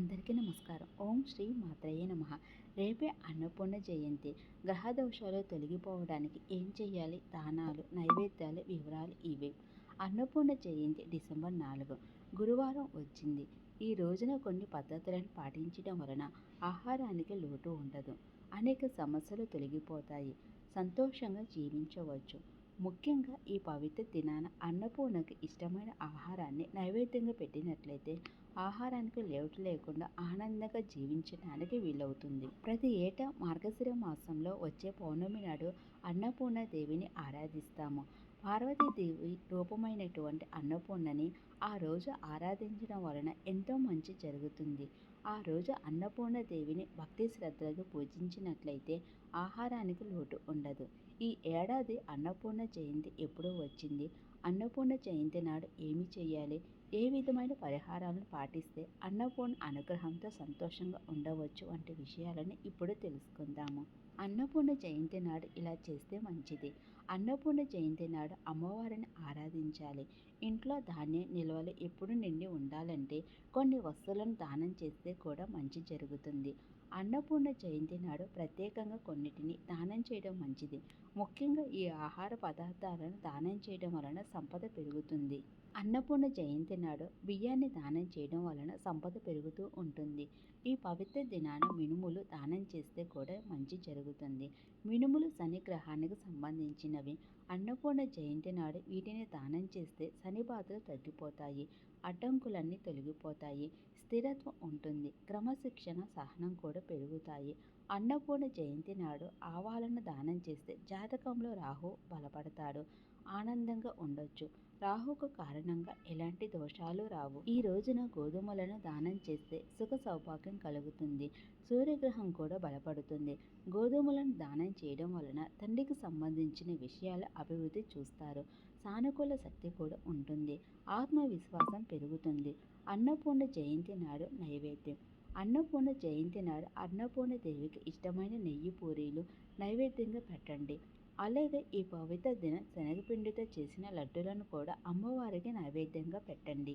అందరికీ నమస్కారం. ఓం శ్రీ మాత్రయ్య నమ. రేపే అన్నపూర్ణ జయంతి. గ్రహ దోషాలు తొలగిపోవడానికి ఏం చేయాలి? దానాలు నైవేద్యాలు వివరాలు ఇవే. అన్నపూర్ణ జయంతి డిసెంబర్ నాలుగు. గురువారం వచ్చింది. ఈ రోజున కొన్ని పద్ధతులను పాటించడం వలన ఆహారానికి లోటు ఉండదు. అనేక సమస్యలు తొలగిపోతాయి. సంతోషంగా జీవించవచ్చు. ముఖ్యంగా ఈ పవిత్ర దినాన అన్నపూర్ణకు ఇష్టమైన ఆహారాన్ని నైవేద్యంగా పెట్టినట్లయితే ఆహారానికి లోటు లేకుండా ఆనందంగా జీవించడానికి వీలవుతుంది. ప్రతి ఏటా మార్గశిర మాసంలో వచ్చే పౌర్ణమి నాడు అన్నపూర్ణ దేవిని ఆరాధిస్తాము. పార్వతీదేవి రూపమైనటువంటి అన్నపూర్ణని ఆ రోజు ఆరాధించడం వలన ఎంతో మంచి జరుగుతుంది. ఆ రోజు అన్నపూర్ణ దేవిని భక్తి శ్రద్ధలకు పూజించినట్లయితే ఆహారానికి లోటు ఉండదు. ఈ ఏడాది అన్నపూర్ణ జయంతి ఎప్పుడు వచ్చింది. అన్నపూర్ణ జయంతి నాడు ఏమి చేయాలి? ఏ విధమైన పరిహారాలను పాటిస్తే అన్నపూర్ణ అనుగ్రహంతో సంతోషంగా ఉండవచ్చు వంటి విషయాలను ఇప్పుడు తెలుసుకుందాము. అన్నపూర్ణ జయంతి నాడు ఇలా చేస్తే మంచిది. అన్నపూర్ణ జయంతి నాడు అమ్మవారిని ఆరాధించాలి. ఇంట్లో ధాన్యం నిల్వలు ఎప్పుడు నిండి ఉండాలంటే కొన్ని వస్తువులను దానం చేస్తే కూడా మంచి జరుగుతుంది. అన్నపూర్ణ జయంతి నాడు ప్రత్యేకంగా కొన్నిటిని దానం చేయడం మంచిది. ముఖ్యంగా ఈ ఆహార పదార్థాలను దానం చేయడం వలన సంపద పెరుగుతుంది. అన్నపూర్ణ జయంతి నాడు బియ్యాన్ని దానం చేయడం వలన సంపద పెరుగుతూ ఉంటుంది. ఈ పవిత్ర దినాన మినుములు దానం చేస్తే కూడా మంచి జరుగుతుంది. మినుములు శని గ్రహానికి సంబంధించినవి. అన్నపూర్ణ జయంతి నాడు వీటిని దానం చేస్తే శని బాధలు తగ్గిపోతాయి. అడ్డంకులన్నీ తొలగిపోతాయి. స్థిరత్వం ఉంటుంది. క్రమశిక్షణ సహనం కూడా పెరుగుతాయి. అన్నపూర్ణ జయంతి నాడు ఆవాలను దానం చేస్తే జాతకంలో రాహు బలపడతాడు. ఆనందంగా ఉండొచ్చు. రాహుకు కారణంగా ఎలాంటి దోషాలు రావు. ఈ రోజున గోధుమలను దానం చేస్తే సుఖ సౌభాగ్యం కలుగుతుంది. సూర్యగ్రహం కూడా బలపడుతుంది. గోధుమలను దానం చేయడం వలన తండ్రికి సంబంధించిన విషయాలు అభివృద్ధి చూస్తారు. సానుకూల శక్తి కూడా ఉంటుంది. ఆత్మవిశ్వాసం పెరుగుతుంది. అన్నపూర్ణ జయంతి నాడు నైవేద్యం. అన్నపూర్ణ జయంతి నాడు అన్నపూర్ణ దేవికి ఇష్టమైన నెయ్యి పూరీలు నైవేద్యంగా పెట్టండి. అలాగే ఈ పవిత్ర దిన శనగపిండితో చేసిన లడ్డులను కూడా అమ్మవారికి నైవేద్యంగా పెట్టండి.